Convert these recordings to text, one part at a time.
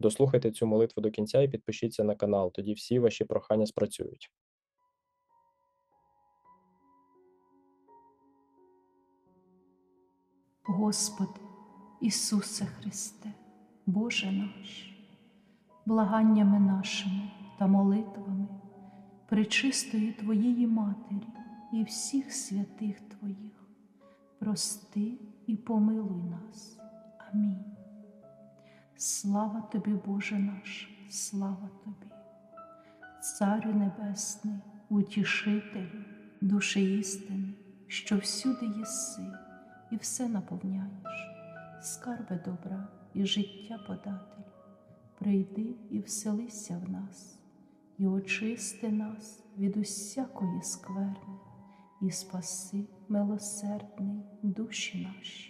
Дослухайте цю молитву до кінця і підпишіться на канал, тоді всі ваші прохання спрацюють. Господи, Ісусе Христе, Боже наш, благаннями нашими та молитвами пречистої Твоєї Матері і всіх святих Твоїх, прости і помилуй нас. Амінь. Слава Тобі, Боже наш, слава Тобі, Царю Небесний, утішителю, душі істини, що всюди єси і все наповняєш, скарби добра і життя подателю, прийди і вселися в нас, і очисти нас від усякої скверни, і спаси, милосердний, душі наші.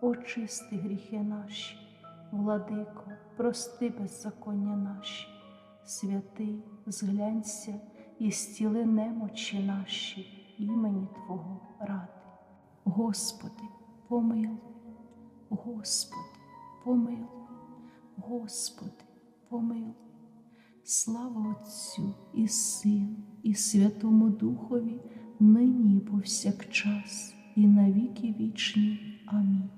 очисти гріхи наші, владико, прости беззаконня наші, святий, зглянься і стіли немочі наші імені Твого ради. Господи, помилуй, Господи, помилуй, Господи, помилуй. Слава Отцю і Сину, і Святому Духові, нині і повсякчас, і навіки вічні. Амінь.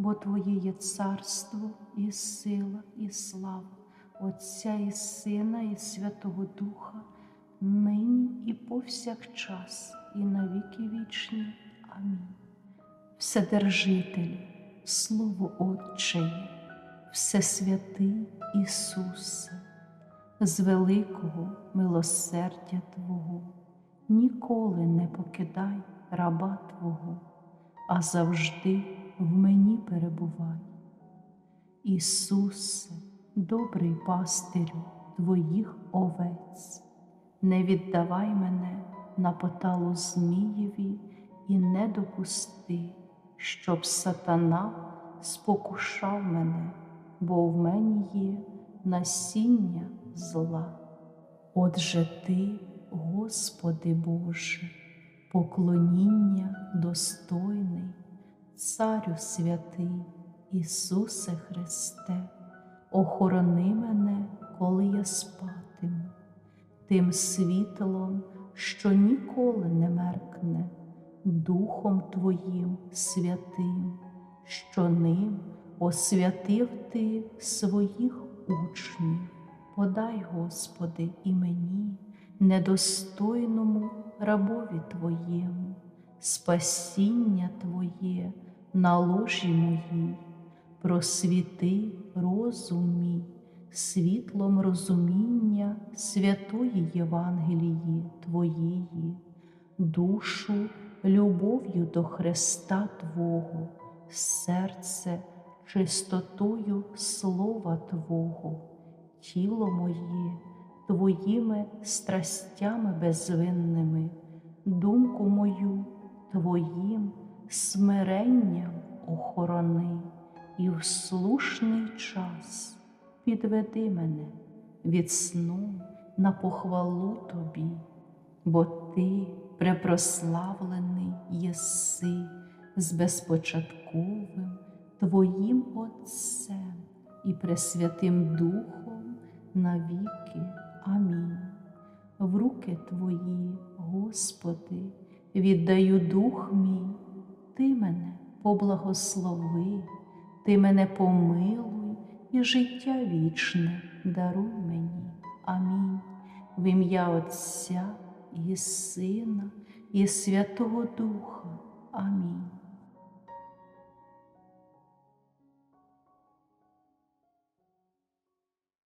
бо Твоє є царство і сила, і слава, Отця і Сина, і Святого Духа, нині і повсякчас, і навіки вічні. Амінь. Вседержителю, Слово Отчеє, Всесвятий Ісусе, з великого милосердя Твого, ніколи не покидай раба Твого, а завжди в мені перебувай. Ісусе, добрий пастирю Твоїх овець, не віддавай мене на поталу Змієві і не допусти, щоб сатана спокушав мене, бо в мені є насіння зла. Отже ти, Господи Боже, поклоніння достойний. Царю святий, Ісусе Христе, охорони мене, коли я спатиму, тим світлом, що ніколи не меркне, Духом Твоїм святим, що ним освятив Ти своїх учнів. Подай, Господи, і мені, недостойному рабові Твоєму, спасіння Твоє на ложі моїй, просвіти розум мій, світлом розуміння святої Євангелії Твоєї, душу любов'ю до Христа Твого, серце чистотою Слова Твого, тіло моє Твоїми страстями безвинними, думку мою Твоїм смиренням охорони і в слушний час підведи мене від сну на похвалу тобі, бо ти препрославлений єси з безпочатковим Твоїм Отцем і Пресвятим Духом навіки. Амінь. В руки Твої, Господи, віддаю дух мій. Ти мене поблагослови, Ти мене помилуй і життя вічне даруй мені. Амінь. в ім'я Отця і Сина, і Святого Духа. Амінь.